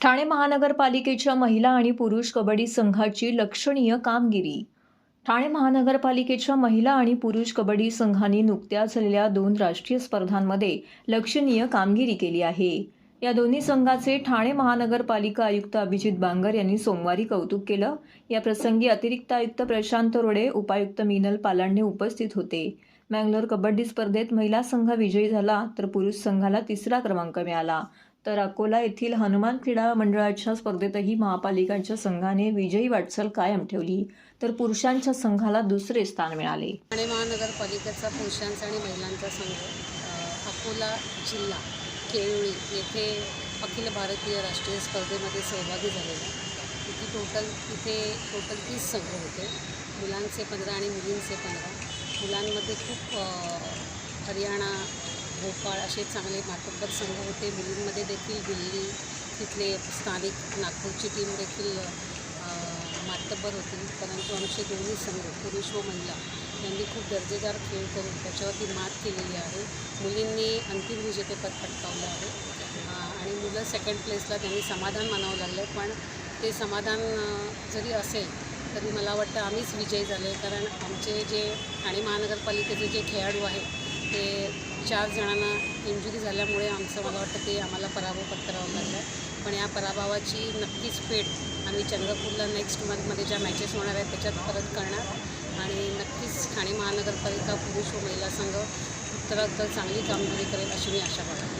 ठाणे महानगरपालिकेच्या महिला आणि पुरुष कबड्डी संघाची लक्षणीय कामगिरी. ठाणे महानगरपालिकेच्या महिला आणि पुरुष कबड्डी संघांनी नुकत्याच झालेल्या दोन राष्ट्रीय स्पर्धांमध्ये लक्षणीय कामगिरी केली आहे. या दोन्ही संघाचे ठाणे महानगरपालिका आयुक्त अभिजित बांगर यांनी सोमवारी कौतुक केलं. या प्रसंगी अतिरिक्त आयुक्त प्रशांत रोडे उपायुक्त मिनल पालांडे उपस्थित होते. मँगलोर कबड्डी स्पर्धेत महिला संघ विजयी झाला तर पुरुष संघाला तिसरा क्रमांक मिळाला. तर अकोला येथील हनुमान क्रीडा मंडळाच्या स्पर्धेतही महापालिकांच्या संघाने विजयी वाटचाल कायम ठेवली तर पुरुषांच्या संघाला दुसरे स्थान मिळाले. ठाणे महानगरपालिकेचा पुरुषांचा आणि महिलांचा संघ अकोला जिल्हा केळी येथे अखिल भारतीय राष्ट्रीय स्पर्धेमध्ये सहभागी झालेला इथे टोटल इथे टोटल तीस संघ होते. मुलांचे पंधरा आणि मुलींचे पंधरा. मुलांमध्ये खूप हरियाणा भोपाळ असे चांगले मातब्बर संघ होते. मुलींमध्ये देखील दिल्ली तिथले स्थानिक नागपूरची टीम देखील मातब्बर होती. परंतु आमचे दोन्ही संघ पुरुष व महिला यांनी खूप दर्जेदार खेळ करून त्याच्यावरती मात केलेली आहे. मुलींनी अंतिम विजेतेपद पटकावलं आहे. आणि मुलं सेकंड प्लेसला त्यांनी समाधान मानावं लागलं पण ते समाधान जरी असेल तरी मला वाटतं आम्हीच विजयी झालो आहे कारण आमचे जे ठाणे महानगरपालिकेचे जे खेळाडू आहेत ते चार जणांना इंजुरी झाल्यामुळे आमचं मला वाटतं ते आम्हाला पराभव पत्करावं लागलं. आहे पण या पराभवाची नक्कीच फेट आम्ही चंद्रपूरला नेक्स्ट मंथमध्ये ज्या मॅचेस होणार आहेत त्याच्यात परत करणार. आणि नक्कीच ठाणे महानगरपालिका पुरुष व महिला संघ उत्तरात चांगली कामगिरी करेल अशी मी आशा करतो.